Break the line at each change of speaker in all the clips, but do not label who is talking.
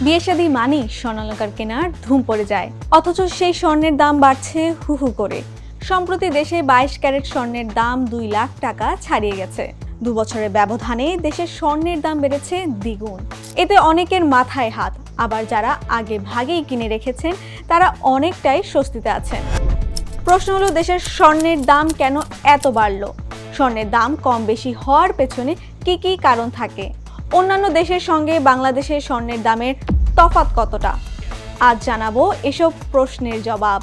বিয়ে শাদী মানেই স্বর্ণালঙ্কার কেনার ধুম পড়ে যায়। অথচ সেই স্বর্ণের দাম বাড়ছে হু হু করে। সম্প্রতি দেশে বাইশ ক্যারেট স্বর্ণের দাম দুই লাখ টাকা ছাড়িয়ে গেছে। দু বছরের ব্যবধানে দেশের স্বর্ণের দাম বেড়েছে দ্বিগুণ। এতে অনেকের মাথায় হাত। আবার যারা আগে ভাগেই কিনে রেখেছেন, তারা অনেকটাই স্বস্তিতে আছেন। প্রশ্ন হলো, দেশের স্বর্ণের দাম কেন এত বাড়লো? স্বর্ণের দাম কম বেশি হওয়ার পেছনে কি কি কারণ থাকে? অন্যান্য দেশের সঙ্গে বাংলাদেশের স্বর্ণের দামের তফাৎ কতটা? আজ জানাব এসব প্রশ্নের জবাব।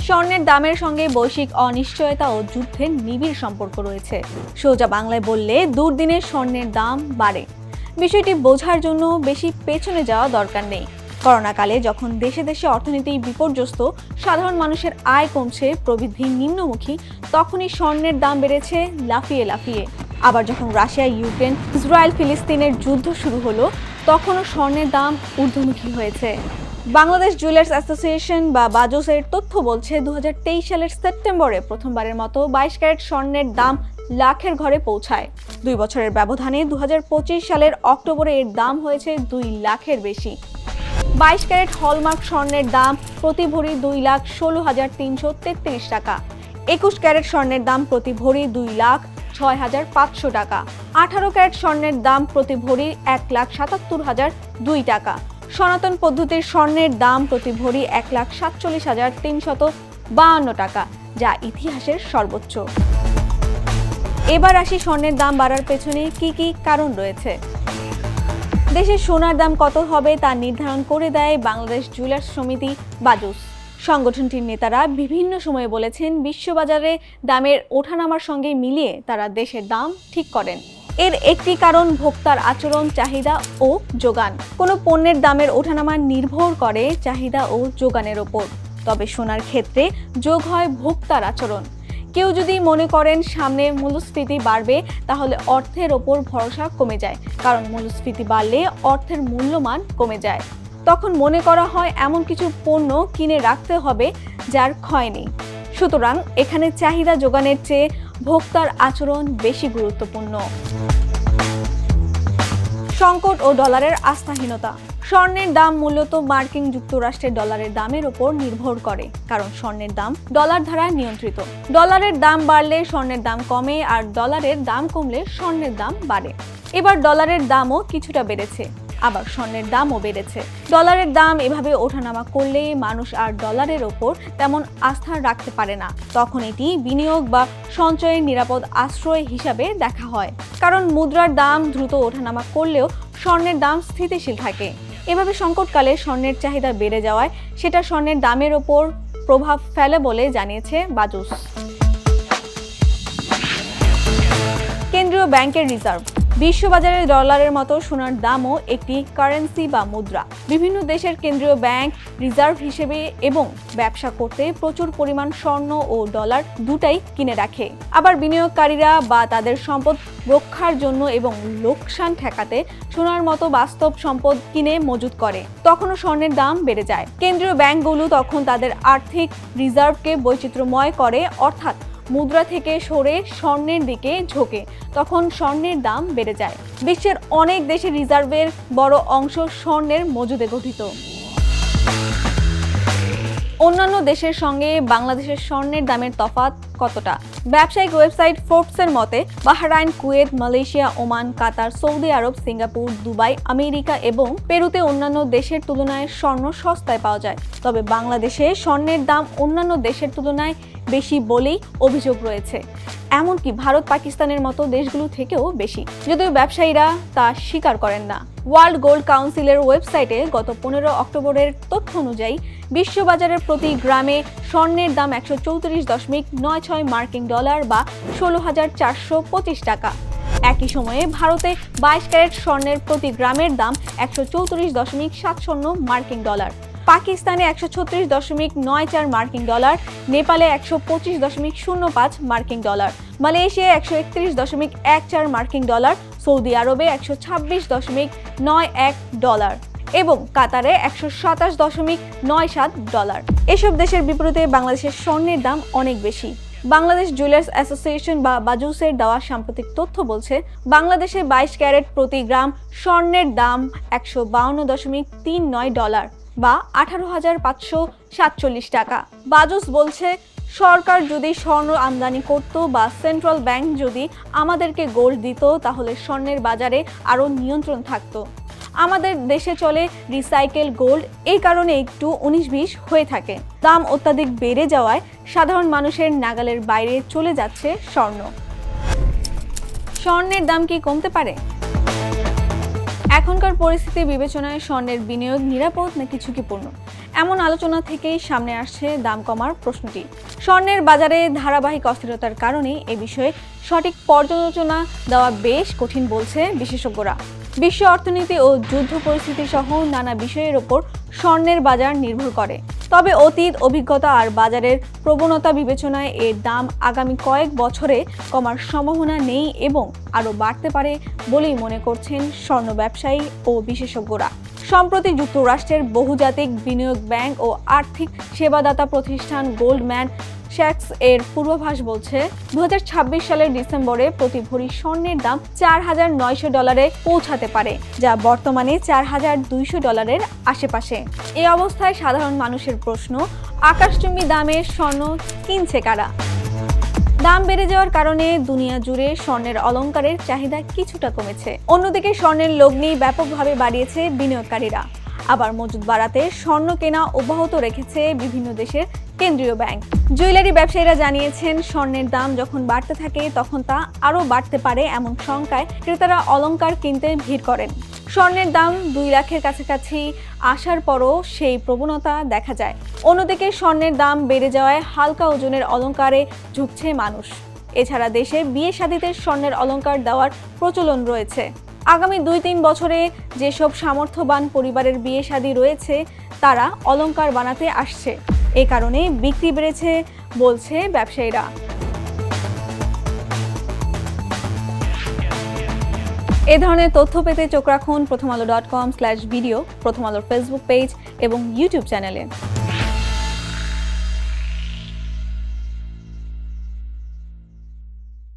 স্বর্ণের দামের সঙ্গে বৈশ্বিক অনিশ্চয়তা ও যুদ্ধের নিবিড় সম্পর্ক রয়েছে। সোজা বাংলায় বললে দুর্দিনের স্বর্ণের দাম বাড়ে। বিষয়টি বোঝার জন্য বেশি পেছনে যাওয়া দরকার নেই। করোনাকালে যখন দেশে দেশে অর্থনীতি বিপর্যস্ত, সাধারণ মানুষের আয় কমছে, প্রবৃদ্ধি নিম্নমুখী, তখনই স্বর্ণের দাম বেড়েছে লাফিয়ে লাফিয়ে। আবার যখন রাশিয়া, ইউক্রেন, ইসরায়েল, ফিলিস্তিনের যুদ্ধ শুরু হলো, তখনও স্বর্ণের দাম ঊর্ধ্বমুখী হয়েছে। বাংলাদেশ জুয়েলার্স অ্যাসোসিয়েশন বা বাজোসের তথ্য বলছে দু হাজার তেইশ সালের সেপ্টেম্বরে প্রথমবারের মতো বাইশ ক্যারেট স্বর্ণের দাম লাখের ঘরে পৌঁছায়। দুই বছরের ব্যবধানে দু হাজার পঁচিশ সালের অক্টোবরে এর দাম হয়েছে দুই লাখের বেশি। বাইশ ক্যারেট হলমার্ক স্বর্ণের দাম প্রতি ভরি দুই লাখ ষোলো হাজার তিনশো তেত্রিশ টাকা। একুশ ক্যারেট স্বর্ণের দাম প্রতি ভরি দুই লাখ ছয় হাজার পাঁচশো টাকা। আঠারো ক্যারেট স্বর্ণের দাম প্রতি ভরি এক লাখ সাতাত্তর হাজার দুই টাকা। সনাতন পদ্ধতির স্বর্ণের দাম প্রতি ভরি এক লাখ সাতচল্লিশ হাজার তিনশত বাহান্ন টাকা, যা ইতিহাসের সর্বোচ্চ। এবার আসি স্বর্ণের দাম বাড়ার পেছনে কি কি কারণ রয়েছে। দেশের সোনার দাম কত হবে তা নির্ধারণ করে দেয় বাংলাদেশ জুয়েলার্স সমিতি বাজুস। সংগঠনটির নেতারা বিভিন্ন সময়ে বলেছেন, বিশ্ববাজারে দামের ওঠানামার সঙ্গে মিলিয়ে তারা দেশের দাম ঠিক করেন। এর একটি কারণ ভোক্তার আচরণ, চাহিদা ও যোগান। কোনো পণ্যের দামের ওঠানামা নির্ভর করে চাহিদা ও যোগানের ওপর। তবে সোনার ক্ষেত্রে যোগ হয় ভোক্তার আচরণ। কেউ যদি মনে করেন সামনে মূল্যস্ফীতি বাড়বে, তাহলে অর্থের ওপর ভরসা কমে যায়। কারণ মূল্যস্ফীতি বাড়লে অর্থের মূল্যমান কমে যায়। তখন মনে করা হয় এমন কিছু পণ্য কিনে রাখতে হবে যার ক্ষয় নেই। সুতরাং এখানে চাহিদা যোগানের চেয়ে ভোক্তার আচরণ বেশি গুরুত্বপূর্ণ। সংকট ও ডলারের আস্থাহীনতা। স্বর্ণের দাম মূলত মার্কিন যুক্তরাষ্ট্রের ডলারের দামের ওপর নির্ভর করে, কারণ স্বর্ণের দাম ডলার দ্বারা নিয়ন্ত্রিত। ডলারের দাম বাড়লে স্বর্ণের দাম কমে, আর ডলারের দাম কমলে স্বর্ণের দাম বাড়ে। এবার ডলারের দামও কিছুটা বেড়েছে। আবার স্বর্ণের দামও বেড়েছে। ডলারের দাম এভাবে ওঠানামা করলে মানুষ আর ডলারের ওপর তেমন আস্থা রাখতে পারে না। তখন এটি বিনিয়োগ বা সঞ্চয়ের নিরাপদ আশ্রয় হিসাবে দেখা হয়। কারণ মুদ্রার দাম দ্রুত ওঠানামা করলেও স্বর্ণের দাম স্থিতিশীল থাকে। এভাবে সংকটকালে স্বর্ণের চাহিদা বেড়ে যাওয়ায় সেটা স্বর্ণের দামের ওপর প্রভাব ফেলে বলে জানিয়েছে বাজুস। কেন্দ্রীয় ব্যাংকের রিজার্ভ। বিশ্ববাজারে ডলারের মতো সোনার দামও একটি কারেন্সি বা মুদ্রা। বিভিন্ন দেশের কেন্দ্রীয় ব্যাংক, রিজার্ভ হিসেবে এবং ব্যবসা করতে প্রচুর পরিমাণ স্বর্ণ ও ডলার দুটাই কিনে রাখে। আবার বিনিয়োগকারীরা বা তাদের সম্পদ রক্ষার জন্য এবং লোকসান ঠেকাতে সোনার মতো বাস্তব সম্পদ কিনে মজুত করে। তখনও স্বর্ণের দাম বেড়ে যায়। কেন্দ্রীয় ব্যাংকগুলো তখন তাদের আর্থিক রিজার্ভকে বৈচিত্র্যময় করে, অর্থাৎ মুদ্রা থেকে সরে স্বর্ণের দিকে ঝোঁকে। তখন স্বর্ণের দাম বেড়ে যায়। বিশ্বের অনেক দেশের রিজার্ভের বড় অংশ স্বর্ণের মজুদে গঠিত। অন্যান্য দেশের সঙ্গে বাংলাদেশের স্বর্ণের দামের তফাৎ কতটা? ব্যবসায়িক ওয়েবসাইট ফোর্বসের মতে, Bahrain, Kuwait, Malaysia, Oman, Qatar, Saudi Arab, Singapore, Dubai, America এবং পেরুতে অন্যান্য দেশের তুলনায় স্বর্ণ সস্তায় পাওয়া যায়। তবে বাংলাদেশে স্বর্ণের দাম অন্যান্য দেশের তুলনায় বেশি বলেই অভিযোগ রয়েছে। এমনকি ভারত পাকিস্তানের মতো দেশগুলো থেকেও বেশি। যদিও ব্যবসায়ীরা তা স্বীকার করেন না। ওয়ার্ল্ড গোল্ড কাউন্সিলের ওয়েবসাইটে গত পনেরো অক্টোবরের তথ্য অনুযায়ী, বিশ্ববাজারের প্রতি গ্রামে স্বর্ণের দাম একশো চৌত্রিশ দশমিক নয় ছয় মার্কিন ডলার বা ষোলো হাজার চারশো পঁচিশ টাকা। একই সময়ে ভারতে বাইশ ক্যারেট স্বর্ণের প্রতি গ্রামের দাম একশো চৌত্রিশ দশমিক সাত শূন্য মার্কিন ডলার। পাকিস্তানে একশো ছত্রিশ দশমিক নয় চার মার্কিন ডলার, নেপালে একশো পঁচিশ দশমিক শূন্য পাঁচ মার্কিন ডলার, মালয়েশিয়ায় একশো একত্রিশ দশমিক এক চার মার্কিন ডলার, সৌদি আরবে একশো ছাব্বিশ দশমিক নয় এক ডলার এবং কাতারে একশো সাতাশ দশমিক নয় সাত ডলার। এসব দেশের বিপরীতে বাংলাদেশের স্বর্ণের দাম অনেক বেশি। বাংলাদেশ জুয়েলার্স অ্যাসোসিয়েশন বা বাজুসের দেওয়া সাম্প্রতিক তথ্য বলছে, বাংলাদেশে বাইশ ক্যারেট প্রতি গ্রাম স্বর্ণের দাম একশো বাউন্ন দশমিক তিন নয় ডলার। বা আঠারো হাজার পাঁচশো সাতচল্লিশ টাকা। বাজুস বলছে, সরকার যদি স্বর্ণ আমদানি করত বা সেন্ট্রাল ব্যাংক যদি আমাদেরকে গোল্ড দিত, তাহলে স্বর্ণের বাজারে আরও নিয়ন্ত্রণ থাকতো। আমাদের দেশে চলে রিসাইকেল গোল্ড, এই কারণে একটু উনিশ বিশ হয়ে থাকে। দাম অত্যাধিক বেড়ে যাওয়ায় সাধারণ মানুষের নাগালের বাইরে চলে যাচ্ছে স্বর্ণ। স্বর্ণের দাম কি কমতে পারে? এখনকার পরিস্থিতি বিবেচনায় স্বর্ণের বিনিয়োগ নিরাপদ নাকি ঝুঁকিপূর্ণ? এমন আলোচনা থেকেই সামনে আসছে দাম কমার প্রশ্নটি। স্বর্ণের বাজারে ধারাবাহিক অস্থিরতার কারণে এ বিষয়ে সঠিক পর্যালোচনা দেওয়া বেশ কঠিন বলছে বিশেষজ্ঞরা। বিশ্ব অর্থনীতি ও যুদ্ধ পরিস্থিতি সহ নানা বিষয়ের ওপর স্বর্ণের বাজার নির্ভর করে। তবে অতীত অভিজ্ঞতা আর বাজারের প্রবণতা বিবেচনায় এর দাম আগামী কয়েক বছরে কমার সম্ভাবনা নেই এবং আরও বাড়তে পারে বলেই মনে করছেন স্বর্ণ ব্যবসায়ী ও বিশেষজ্ঞরা। সম্প্রতি যুক্তরাষ্ট্রের বহুজাতিক বিনিয়োগ ব্যাংক ও আর্থিক সেবাদাতা প্রতিষ্ঠান গোল্ডম্যান শ্যাক্স এর পূর্বাভাস বলছে দু হাজার ছাব্বিশ সালের ডিসেম্বরে প্রতি ভরি স্বর্ণের দাম চার হাজার নয়শো ডলারে পৌঁছাতে পারে, যা বর্তমানে চার হাজার দুইশো ডলারের আশেপাশে। এই অবস্থায় সাধারণ মানুষের প্রশ্ন, আকাশচুম্বী দামে স্বর্ণ কিনছে কারা? দাম বেড়ে যাওয়ার কারণে দুনিয়া জুড়ে স্বর্ণের অলংকারের চাহিদা কিছুটা কমেছে। অন্যদিকে স্বর্ণের লগ্নি ব্যাপকভাবে বাড়িয়েছে বিনিয়োগকারীরা। আবার মজুদ বাড়াতে স্বর্ণ কেনা অব্যাহত রেখেছে বিভিন্ন দেশের কেন্দ্রীয় ব্যাংক। জুয়েলারি ব্যবসায়ীরা জানিয়েছেন, স্বর্ণের দাম যখন বাড়তে থাকে, তখন তা আরও বাড়তে পারে এমন শঙ্কায় ক্রেতারা অলংকার কিনতে ভিড় করেন। স্বর্ণের দাম দুই লাখের কাছাকাছি আসার পরও সেই প্রবণতা দেখা যায়। অন্যদিকে স্বর্ণের দাম বেড়ে যাওয়ায় হালকা ওজনের অলংকারে ঝুঁকছে মানুষ। এছাড়া দেশে বিয়ে শাদিতে স্বর্ণের অলঙ্কার দেওয়ার প্রচলন রয়েছে। আগামী দুই তিন বছরে যেসব সামর্থ্যবান পরিবারের বিয়ে শাদী রয়েছে, তারা অলংকার বানাতে আসছে। এ কারণে বিক্রি বেড়েছে বলছে ব্যবসায়ীরা। এ ধরনের তথ্য পেতে চোখ রাখুন প্রথম আলো ডট কম স্ল্যাশ ভিডিও প্রথম আলোর ফেসবুক পেজ এবং ইউটিউব চ্যানেলে।